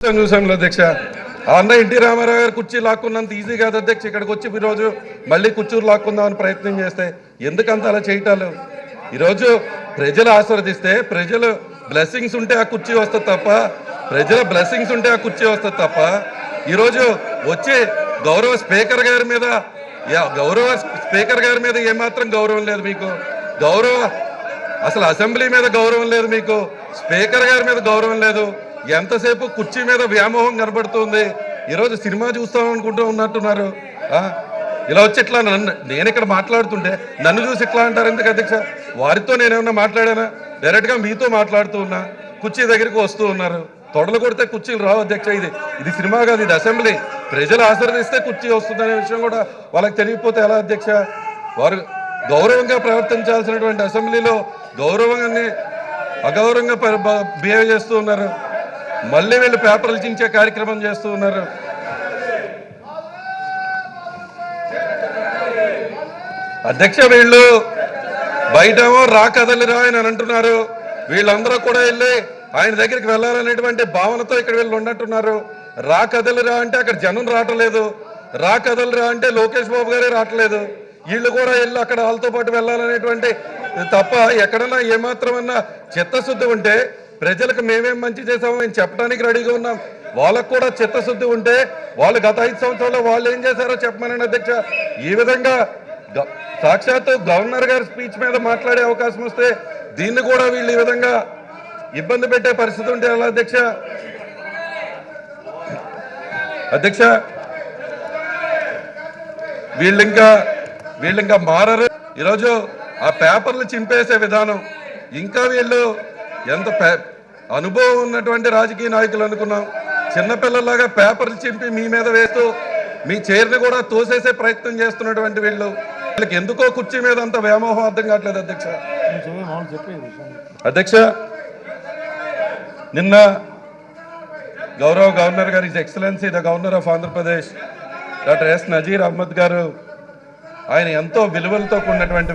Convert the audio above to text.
చూసాను అధ్యక్ష. ఆ అన్న ఎన్టీ రామారావు గారు కుర్చీ లాక్కున్నంత ఈజీ కాదు అధ్యక్ష. ఇక్కడికి వచ్చి ఈరోజు మళ్ళీ కుర్చీలు లాక్కుందామని ప్రయత్నం చేస్తే ఎందుకంత అలా చేయటాలు? ఈరోజు ప్రజలు ఆశీర్వదిస్తే ప్రజలు బ్లెస్సింగ్స్ ఉంటే ఆ కుర్చీ వస్తుంది తప్ప ప్రజల బ్లెస్సింగ్స్ ఉంటే ఆ కుర్చీ వస్తుంది తప్ప ఈరోజు వచ్చి గౌరవ స్పీకర్ గారి మీద యా, గౌరవ స్పీకర్ గారి మీద ఏమాత్రం గౌరవం లేదు మీకు. గౌరవ అసలు అసెంబ్లీ మీద గౌరవం లేదు మీకు. స్పీకర్ గారి మీద గౌరవం లేదు. ఎంతసేపు కుర్చీ మీద వ్యామోహం కనబడుతుంది? ఈరోజు సినిమా చూస్తాం అనుకుంటూ ఉన్నట్టున్నారు. ఇలా వచ్చి ఇట్లా నన్ను నేను ఇక్కడ మాట్లాడుతుంటే నన్ను చూసి ఇట్లా అంటారు ఎందుకు అధ్యక్ష? వారితో నేనేమన్నా మాట్లాడానా? డైరెక్ట్గా మీతో మాట్లాడుతూ ఉన్నా కుర్చీ దగ్గరికి వస్తూ ఉన్నారు. తొడలు కొడితే కుర్చీలు రావు అధ్యక్ష. ఇది ఇది సినిమా కాదు ఇది అసెంబ్లీ. ప్రజలు ఆశీర్వదిస్తే కుర్చీ వస్తుందనే విషయం కూడా వాళ్ళకి తెలియకపోతే ఎలా అధ్యక్ష? వారు గౌరవంగా ప్రవర్తించాల్సినటువంటి అసెంబ్లీలో గౌరవంగానే అగౌరవంగా బిహేవ్ చేస్తూ ఉన్నారు. మళ్ళీ వీళ్ళు పేపర్లు చించే కార్యక్రమం చేస్తూ ఉన్నారు. అధ్యక్ష వీళ్ళు బయటేమో రా కదలిరా అని అంటున్నారు. వీళ్ళందరూ కూడా వెళ్ళి ఆయన దగ్గరికి వెళ్ళాలనేటువంటి భావనతో ఇక్కడ వీళ్ళు ఉన్నట్టున్నారు. రా కదలిరా అంటే అక్కడ జనం రావట్లేదు. రా కదలిరా అంటే లోకేష్ బాబు గారే రావట్లేదు. వీళ్ళు కూడా వెళ్ళి అక్కడ వాళ్ళతో పాటు వెళ్ళాలనేటువంటి తప్ప ఎక్కడన్నా ఏమాత్రమన్నా చిత్తశుద్ధి ఉంటే ప్రజలకు మేమేం మంచి చేసామో మేము చెప్పడానికి రెడీగా ఉన్నాం. వాళ్ళకు కూడా చిత్తశుద్ధి ఉంటే వాళ్ళు గత ఐదు సంవత్సరాల్లో వాళ్ళు ఏం చేశారో చెప్పమనండి అధ్యక్ష. ఈ విధంగా సాక్షాత్తు గవర్నర్ గారి స్పీచ్ మీద మాట్లాడే అవకాశం వస్తే దీన్ని కూడా వీళ్ళు ఈ విధంగా ఇబ్బంది పెట్టే పరిస్థితి ఉంటే ఎలా అధ్యక్ష? అధ్యక్ష వీళ్ళు ఇంకా వీళ్ళు ఇంకా మారరు. ఈరోజు ఆ పేపర్లు చింపేసే విధానం. ఇంకా వీళ్ళు ఎంత పే- అనుభవం ఉన్నటువంటి రాజకీయ నాయకులు అనుకున్నాం. చిన్నపిల్లలాగా పేపర్లు చింపి మీ మీద వేస్తూ మీ చైర్ని కూడా తోసేసే ప్రయత్నం చేస్తున్నటువంటి వీళ్ళు. వీళ్ళకి ఎందుకో కుర్చీ మీద అంత వ్యామోహం అర్థం కావట్లేదు అధ్యక్ష. అధ్యక్ష నిన్న గౌరవ గవర్నర్ గారి excellency the governor of Andhra Pradesh doctor S Nazeer Ahmed గారు ఆయన ఎంతో విలువలతో కూడినటువంటి